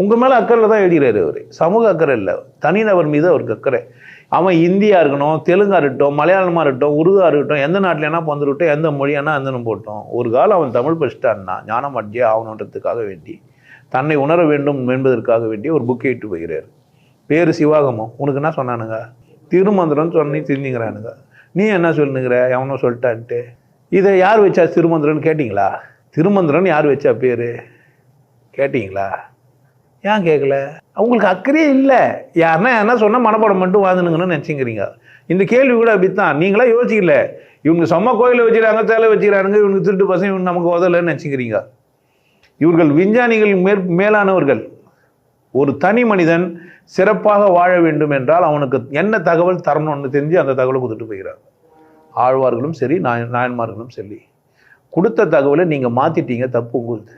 உங்கள் மேலே அக்கறையில் தான் எழுதுகிறாரு அவர். சமூக அக்கறை இல்லை. தனிநபர் மீது அவருக்கு அக்கறை. அவன் இந்தியா இருக்கணும் தெலுங்கா இருக்கட்டும் மலையாளமாக இருக்கட்டும் உருதா இருக்கட்டும் எந்த நாட்டிலேனா வந்துருக்கட்டும் எந்த மொழியானா எந்தனும் போட்டோம். ஒரு காலம் அவன் தமிழ் படிச்சிட்டான்னா ஞானம் அடிச்சே ஆகணுன்றதுக்காக வேண்டி தன்னை உணர வேண்டும் என்பதற்காக வேண்டி ஒரு புக்கை இட்டு போகிறார். பேர் சிவாகமம். உனக்கு என்ன சொன்னானுங்க? திருமந்திரம் சொன்னி தெரிஞ்சுங்கிறானுங்க நீ என்ன சொல்லுங்கிற எவனோ சொல்லிட்டான்ட்டு. இதை யார் வச்சா திருமந்திரம்னு கேட்டிங்களா? திருமந்திரன் யார் வச்சா பேர்? கேட்டிங்களா? ஏன் கேட்கல அவங்களுக்கு அக்கறையே இல்லை. யாருன்னா என்ன சொன்னால் மனப்பாடம் மட்டும் வாங்கினுங்கன்னு நினச்சிங்கிறீங்க இந்த கேள்வி கூட அப்படித்தான். நீங்களா யோசிக்கல. இவங்க செம்ம கோயிலை வச்சுக்கிறாங்க சேலை வச்சுக்கிறானுங்க இவனுக்கு திருட்டு பசங்க இவங்க நமக்கு உதலன்னு நினச்சிக்கிறீங்க. இவர்கள் விஞ்ஞானிகள் மேற் மேலானவர்கள். ஒரு தனி மனிதன் சிறப்பாக வாழ வேண்டும் என்றால் அவனுக்கு என்ன தகவல் தரணும்னு தெரிஞ்சு அந்த தகவலை கொடுத்துட்டு போகிறார் ஆழ்வார்களும் சரி நாயன்மார்களும் சரி. கொடுத்த தகவலை நீங்கள் மாற்றிட்டீங்க தப்பு உங்களுக்கு